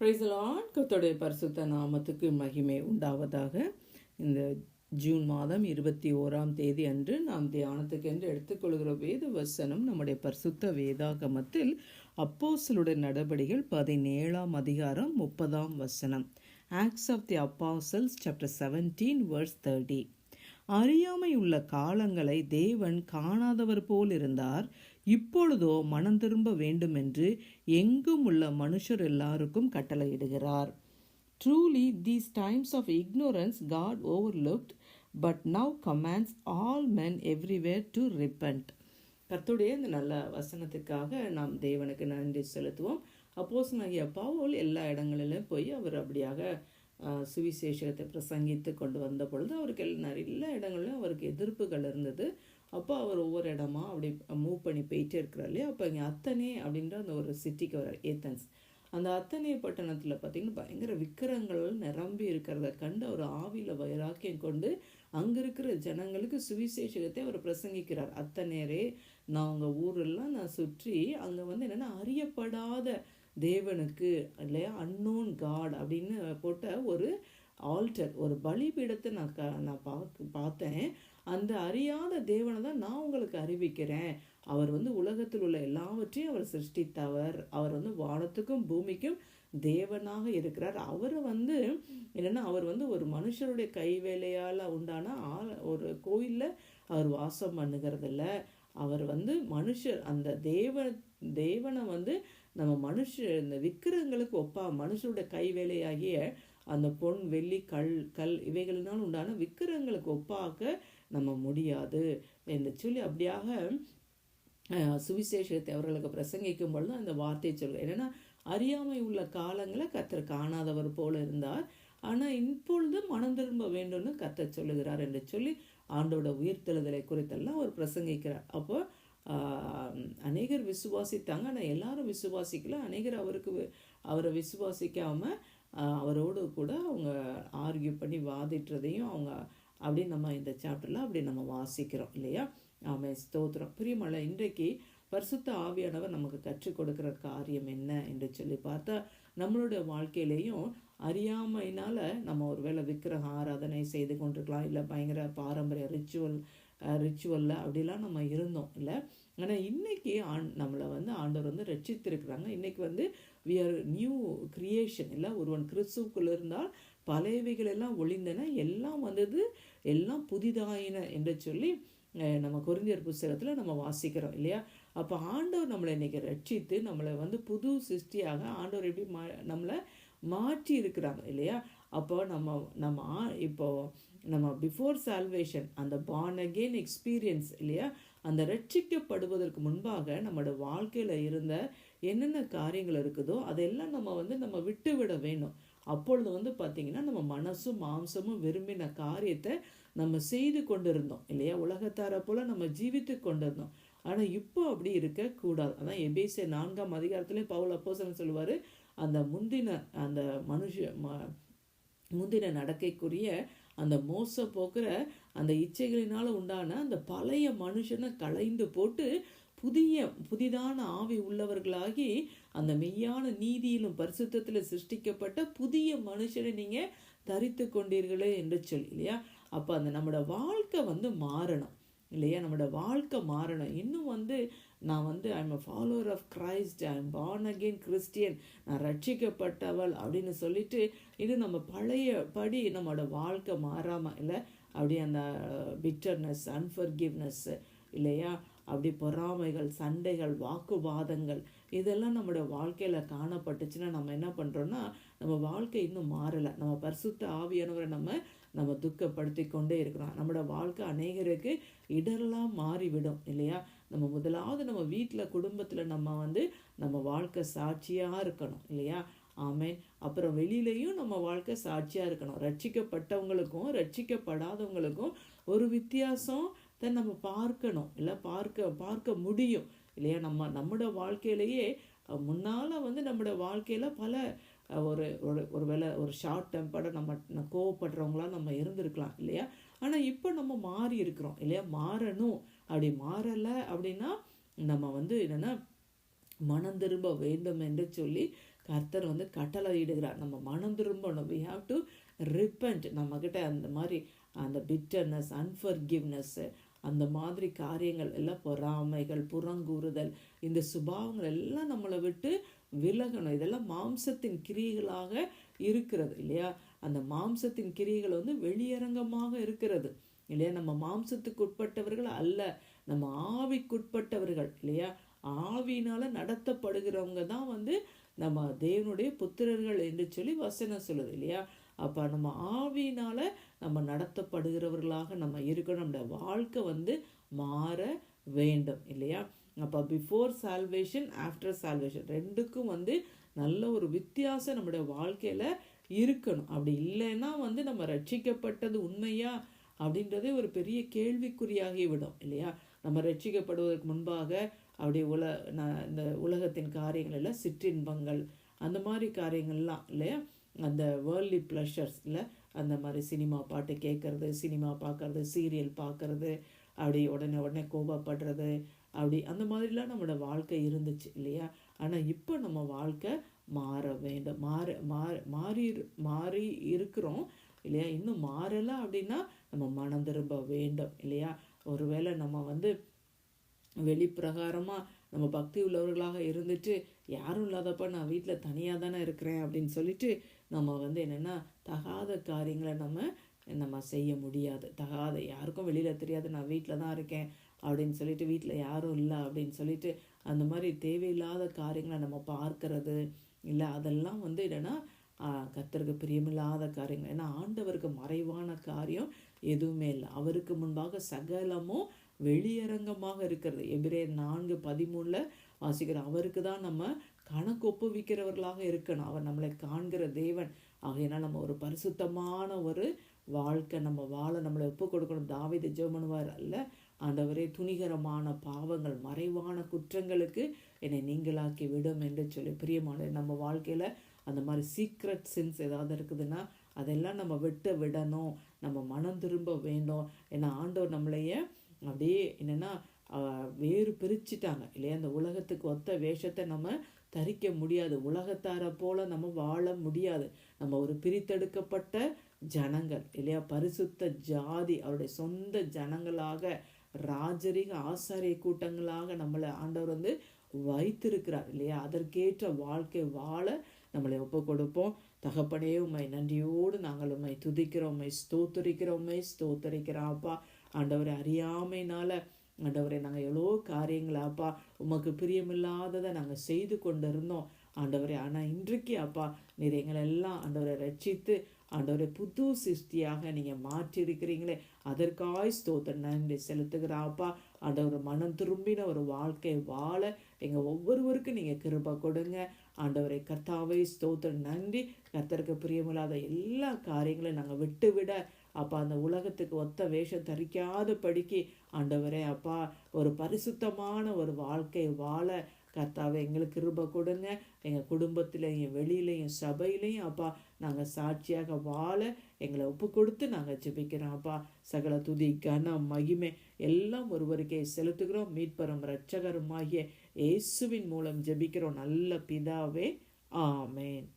பிரைசலான் கர்த்தருடைய பரிசுத்த நாமத்துக்கு மகிமை உண்டாவதாக. இந்த ஜூன் மாதம் இருபத்தி ஓராம் தேதி அன்று நாம் தியானத்துக்கென்று எடுத்துக்கொள்கிற வேத வசனம் நம்முடைய பரிசுத்த வேதாகமத்தில் அப்போசலுடைய நடபடிகள் பதினேழாம் அதிகாரம் முப்பதாம் வசனம். Acts of the Apostles chapter seventeen verse thirty அறியாமை உள்ள காலங்களை தேவன் காணாதவர் போல் இருந்தார். இப்பொழுதோ மனம் திரும்ப வேண்டுமென்று எங்கும் உள்ள மனுஷர் எல்லாருக்கும் கட்டளையிடுகிறார். Truly these times of ignorance God overlooked but now commands all men everywhere to repent கர்த்துடைய இந்த நல்ல வசனத்துக்காக நாம் தேவனுக்கு நன்றி செலுத்துவோம். அப்போஸ் நகிய பவுல் எல்லா இடங்களிலும் போய் அவர் அப்படியாக சுவிசேஷத்தை பிரசங்கித்து கொண்டு வந்த பொழுது அவருக்கு எல்லா- நிறைய இடங்களிலும் அவருக்கு எதிர்ப்புகள் இருந்தது. அப்போ அவர் ஒவ்வொரு இடமா அப்படி மூவ் பண்ணி போயிட்டே இருக்கிறார் இல்லையா? அப்போ இங்கே அத்தனை அப்படின்ற அந்த ஒரு சிட்டிக்கு வர ஏத்தன்ஸ். அந்த அத்தனை பட்டணத்தில் பார்த்தீங்கன்னா பயங்கர விக்கிரங்கள் நிரம்பி இருக்கிறத கண்டு அவர் ஆவியில் வைராக்கியம் கொண்டு அங்கே இருக்கிற ஜனங்களுக்கு சுவிசேஷகத்தை அவர் பிரசங்கிக்கிறார். அத்தனேரே நான் உங்கள் ஊரெல்லாம் நான் சுற்றி அங்கே வந்து என்னென்னா அறியப்படாத தேவனுக்கு இல்லையா? அன்னோன் காட் அப்படின்னு போட்ட ஒரு ஆல்டர் ஒரு பலிபீடத்தை நான் க நான் பார்க்க பார்த்தேன். அந்த அறியாத தேவனை தான் நான் உங்களுக்கு அறிவிக்கிறேன். அவர் வந்து உலகத்தில் உள்ள எல்லாவற்றையும் அவர் சிருஷ்டித்தவர். அவர் வந்து வானத்துக்கும் பூமிக்கும் தேவனாக இருக்கிறார். அவர் வந்து என்னென்னா அவர் வந்து ஒரு மனுஷருடைய கைவேலையால் உண்டான ஆள் ஒரு கோயிலில் அவர் வாசம் பண்ணுகிறதில்ல. அவர் வந்து மனுஷர் அந்த தேவ தேவனை வந்து நம்ம மனுஷ இந்த விக்கிரகங்களுக்கு ஒப்பா மனுஷருடைய கைவேலையாகிய அந்த பொன் வெள்ளி கல் கல் இவைகளினால் உண்டான விக்கிரகங்களுக்கு ஒப்பாக்க நம்ம முடியாது என்று சொல்லி அப்படியாக சுவிசேஷத்தை அவர்களுக்கு பிரசங்கிக்கும் பொழுது அந்த வார்த்தையை சொல்க என்னென்னா அறியாமை உள்ள காலங்களை கத்தர் காணாதவர் போல இருந்தார். ஆனால் இப்பொழுது மனம் திரும்ப வேண்டும்னு கத்தர் சொல்லுகிறார் என்று சொல்லி ஆண்டோட உயிர்த்தெழுதலை குறித்தெல்லாம் அவர் பிரசங்கிக்கிறார். அப்போ அநேகர் விசுவாசித்தாங்க. ஆனால் எல்லாரும் விசுவாசிக்கல. அநேகர் அவருக்கு அவரை விசுவாசிக்காமல் அவரோடு கூட அவங்க ஆர்கியூ பண்ணி வாதிட்டுறதையும் அவங்க அப்படின்னு நம்ம இந்த சாப்டரில் அப்படி நம்ம வாசிக்கிறோம் இல்லையா? ஆமே ஸ்தோத்திரம். பிரியமல்ல இன்றைக்கு பரிசுத்த ஆவியானவர் நமக்கு கற்றுக் கொடுக்குற காரியம் என்ன என்று சொல்லி பார்த்தா நம்மளுடைய வாழ்க்கையிலையும் அறியாமையினால் நம்ம ஒருவேளை விக்கிரக ஆராதனை செய்து கொண்டிருக்கலாம் இல்லை பயங்கர பாரம்பரிய ரிச்சுவல் ரிச்சுவலில் அப்படிலாம் நம்ம இருந்தோம் இல்லை? ஆனால் இன்றைக்கி ஆண் நம்மளை வந்து ஆண்டவர் வந்து ரட்சித்திருக்கிறாங்க. இன்றைக்கி வந்து வி ஆர் நியூ கிரியேஷன் இல்லை ஒருவன் கிறிஸ்துவுக்குள் இருந்தால் பழையவைகள் எல்லாம் ஒளிந்தன எல்லாம் வந்தது எல்லாம் புதிதாயின என்று சொல்லி நம்ம கொரிந்தியர் புஸ்தகத்தில் நம்ம வாசிக்கிறோம் இல்லையா? அப்போ ஆண்டவர் நம்மளை இன்றைக்கி ரட்சித்து நம்மளை வந்து புது சிருஷ்டியாக ஆண்டவர் எப்படி மா நம்மளை மாற்றி இருக்கிறாங்க இல்லையா? அப்போ நம்ம நம்ம ஆ- இப்போது நம்ம பிஃபோர் சால்வேஷன் அந்த பார்ன் அகெயின் எக்ஸ்பீரியன்ஸ் இல்லையா? அந்த ரட்சிக்கப்படுவதற்கு முன்பாக நம்மளோட வாழ்க்கையில் இருந்த என்னென்ன காரியங்கள் இருக்குதோ அதெல்லாம் நம்ம வந்து நம்ம விட்டு விட வேணும். அப்பொழுது வந்து பார்த்தீங்கன்னா நம்ம மனசும் மாம்சமும் விரும்பின காரியத்தை நம்ம செய்து கொண்டிருந்தோம் இல்லையா? உலகத்தாரை போல் நம்ம ஜீவித்து கொண்டிருந்தோம். ஆனால் இப்போ அப்படி இருக்கக்கூடாது அதான் எபேசிய நான்காம் அதிகாரத்துலேயும் பவுல் அப்போசன் சொல்லுவார் அந்த முந்தின அந்த மனுஷ ம- முந்தின நடக்கைக்குரிய அந்த மோச போக்குற அந்த இச்சைகளினால உண்டான அந்த பழைய மனுஷனை களைந்து போட்டு புதிய புதிதான ஆவி உள்ளவர்களாகி அந்த மெய்யான நீதியிலும் பரிசுத்தத்தில் சிருஷ்டிக்கப்பட்ட புதிய மனுஷனை நீங்க தரித்து கொண்டீர்களே என்று சொல்லி இல்லையா? அப்போ அந்த நம்மளோட வாழ்க்கை வந்து மாறணும். இல்லையா? நம்மளோட வாழ்க்கை மாறணும். இன்னும் வந்து நான் வந்து I'm a follower of Christ I am born Christian நான் ரட்சிக்கப்பட்டவள் அப்படின்னு சொல்லிட்டு இது நம்ம பழைய படி நம்மளோட வாழ்க்கை மாறாமல் இல்லை அப்படி அந்த uh, பிட்டர்னஸ் அன்ஃபர்கிவ்னஸ் இல்லையா? அப்படி பொறாமைகள் சண்டைகள் வாக்குவாதங்கள் இதெல்லாம் நம்மளோட வாழ்க்கையில் காணப்பட்டுச்சுன்னா நம்ம என்ன பண்ணுறோன்னா நம்ம வாழ்க்கை இன்னும் மாறலை. நம்ம பரிசுத்த ஆவியானவரை நம்ம நம்ம துக்கப்படுத்தி கொண்டே இருக்கிறோம். நம்மளோட வாழ்க்கை அநேகருக்கு இடரெல்லாம் மாறிவிடும் இல்லையா? நம்ம முதலாவது நம்ம வீட்டில் குடும்பத்தில் நம்ம வந்து நம்ம வாழ்க்கை சாட்சியாக இருக்கணும் இல்லையா? ஆமென். அப்புறம் வெளியிலையும் நம்ம வாழ்க்கை சாட்சியாக இருக்கணும். ரட்சிக்கப்பட்டவங்களுக்கும் ரட்சிக்கப்படாதவங்களுக்கும் ஒரு வித்தியாசம் தான் நம்ம பார்க்கணும் இல்லை? பார்க்க பார்க்க முடியும் இல்லையா? நம்ம நம்மளோட வாழ்க்கையிலேயே முன்னால் வந்து நம்மளோட வாழ்க்கையில பல ஒரு ஒரு ஒரு வேளை ஒரு ஷார்ட் டெம்பர்டாக நம்ம கோவப்படுறவங்களாம் நம்ம இருந்திருக்கலாம் இல்லையா? ஆனால் இப்போ நம்ம மாறி இருக்கிறோம் இல்லையா? மாறணும். அப்படி மாறலை அப்படின்னா நம்ம வந்து என்னென்னா மனம் திரும்ப வேண்டும் என்று சொல்லி கர்த்தர் வந்து கட்டளை இடுகிறார் நம்ம மனம் திரும்பணும். வி ஹாவ் டு ரிப்பண்ட் நம்மக்கிட்ட அந்த மாதிரி அந்த பிட்டர்னஸ் அன்ஃபர்கிவ்னஸ்ஸு அந்த மாதிரி காரியங்கள் எல்லாம் பொறாமைகள் புறங்கூறுதல் இந்த சுபாவங்கள் எல்லாம் நம்மளை விட்டு விலகணும். இதெல்லாம் மாம்சத்தின் கிரியைகளாக இருக்கிறது இல்லையா? அந்த மாம்சத்தின் கிரியைகள் வந்து வெளியரங்கமாக இருக்கிறது இல்லையா? நம்ம மாம்சத்துக்கு உட்பட்டவர்கள் அல்ல நம்ம ஆவிக்குட்பட்டவர்கள் இல்லையா? ஆவியினால நடத்தப்படுகிறவங்க தான் வந்து நம்ம தேவனுடைய புத்திரர்கள் என்று சொல்லி வசனம் சொல்லுது இல்லையா? அப்போ நம்ம ஆவியினால நம்ம நடத்தப்படுகிறவர்களாக நம்ம இருக்கணும். நம்முடைய வாழ்க்கை வந்து மாற வேண்டும் இல்லையா? அப்போ பிஃபோர் சால்வேஷன் ஆஃப்டர் சால்வேஷன் ரெண்டுக்கும் வந்து நல்ல ஒரு வித்தியாசம் நம்முடைய வாழ்க்கையில் இருக்கணும். அப்படி இல்லைன்னா வந்து நம்ம ரட்சிக்கப்பட்டது உண்மையா அப்படின்றதே ஒரு பெரிய கேள்விக்குறியாகி விடும் இல்லையா? நம்ம ரட்சிக்கப்படுவதற்கு முன்பாக அப்படி உல இந்த உலகத்தின் காரியங்கள் எல்லாம் சிற்றின்பங்கள் அந்த மாதிரி காரியங்கள்லாம் இல்லையா? அந்த வேர்ல்டி ப்ளஷர்ஸ் இல்லை அந்த மாதிரி சினிமா பாட்டு கேட்குறது சினிமா பார்க்குறது சீரியல் பார்க்குறது அப்படி உடனே உடனே கோபப்படுறது அப்படி அந்த மாதிரிலாம் நம்மளோட வாழ்க்கை இருந்துச்சு இல்லையா? ஆனால் இப்போ நம்ம வாழ்க்கை மாற வேண்டும். மாற மாற மாறி மாறி இருக்கிறோம் இல்லையா? இன்னும் மாறலை அப்படின்னா நம்ம மனம் திரும்ப வேண்டும் இல்லையா? ஒருவேளை நம்ம வந்து வெளிப்பிரகாரமாக நம்ம பக்தி உள்ளவர்களாக இருந்துட்டு யாரும் இல்லாதப்ப நான் வீட்டில் தனியாக தானே இருக்கிறேன் அப்படின்னு சொல்லிட்டு நம்ம வந்து என்னென்னா தகாத காரியங்களை நம்ம நம்ம செய்ய முடியாது. தகாத யாருக்கும் வெளியில் தெரியாது. நான் வீட்டில் தான் இருக்கேன் அப்படின்னு சொல்லிட்டு வீட்டில் யாரும் இல்லை அப்படின்னு சொல்லிட்டு அந்த மாதிரி தேவையில்லாத காரியங்களை நம்ம பார்க்கறது இல்லை. அதெல்லாம் வந்து என்னென்னா கத்தருக்கு பிரியமில்லாத காரியங்கள். ஏன்னா ஆண்டவருக்கு மறைவான காரியம் எதுவுமே இல்லை. அவருக்கு முன்பாக சகலமும் வெளியரங்கமாக இருக்கிறது. எபிரே நான்கு பதிமூணில் வாசிக்கிறோம் அவருக்கு தான் நம்ம கணக்கு ஒப்புவிக்கிறவர்களாக இருக்கணும். அவர் நம்மளை காண்கிற தேவன். ஆகையினால் நம்ம ஒரு பரிசுத்தமான ஒரு வாழ்க்கை நம்ம வாழ நம்மளை ஒப்பு கொடுக்கணும் தாவித ஜெபனுவார் அல்ல. ஆண்டவரே துணிகரமான பாவங்கள் மறைவான குற்றங்களுக்கு என்னை நீங்களாக்கி விடும் என்று சொல்லி பிரியமான நம்ம வாழ்க்கையில் அந்த மாதிரி சீக்ரெட் சின்ஸ் ஏதாவது இருக்குதுன்னா அதெல்லாம் நம்ம விட்டு விடணும். நம்ம மனம் திரும்ப வேண்டும். ஏன்னா ஆண்டவர் நம்மளைய அப்படியே என்னென்னா வேறு பிரிச்சுட்டாங்க. இல்லையா? அந்த உலகத்துக்கு ஒத்த வேஷத்தை நம்ம தரிக்க முடியாது. உலகத்தாரை போல நம்ம வாழ முடியாது. நம்ம ஒரு பிரித்தெடுக்கப்பட்ட ஜனங்கள் இல்லையா? பரிசுத்த ஜாதி அவருடைய சொந்த ஜனங்களாக ராஜரிக ஆசாரிய கூட்டங்களாக நம்மளை ஆண்டவர் வந்து வைத்திருக்கிறார் இல்லையா? அதற்கேற்ற வாழ்க்கை வாழ நம்மளை ஒப்பு கொடுப்போம் தகப்பனே உண்மை நன்றியோடு நாங்கள் உண்மை துதிக்கிறோம் உம்மை ஸ்தோத்தரிக்கிறோம் ஆண்டவரை அறியாமைனால ஆண்டவரே நாங்கள் எவ்வளோ காரியங்களை அப்பா உமக்கு பிரியமில்லாததை நாங்கள் செய்து கொண்டு இருந்தோம் ஆண்டவரே ஆனால் இன்றைக்கு அப்பா நீர் எங்களை எல்லாம் ஆண்டவரை ரட்சித்து ஆண்டவரை புது சிருஷ்டியாக நீங்கள் மாற்றியிருக்கிறீங்களே. அதற்காய் ஸ்தோத்திர நன்றி செலுத்துகிற அப்பா. ஆண்டவர் மனம் திரும்பின ஒரு வாழ்க்கை வாழ எங்கள் ஒவ்வொருவருக்கும் நீங்கள் கிருப கொடுங்க. ஆண்டவரை கர்த்தாவை ஸ்தோத்திர நன்றி. கர்த்தருக்கு பிரியமில்லாத எல்லா காரியங்களையும் நாங்கள் விட்டு விட அப்பா அந்த உலகத்துக்கு ஒத்த வேஷம் தரிக்காத படிக்கு ஆண்டவரே அப்பா ஒரு பரிசுத்தமான ஒரு வாழ்க்கை வாழ கர்த்தாவை எங்களுக்கு கிருபை கொடுங்க. எங்கள் குடும்பத்திலையும் வெளியிலையும் சபையிலையும் அப்பா நாங்கள் சாட்சியாக வாழ எங்களை ஒப்பு கொடுத்து நாங்கள் ஜெபிக்கிறோம் அப்பா. சகல துதி கன மகிமை எல்லாம் ஒருவருக்கே செலுத்துகிறோம். மீட்பரும் இரட்சகருமாகிய இயேசுவின் மூலம் ஜெபிக்கிறோம். நல்ல பிதாவே ஆமேன்.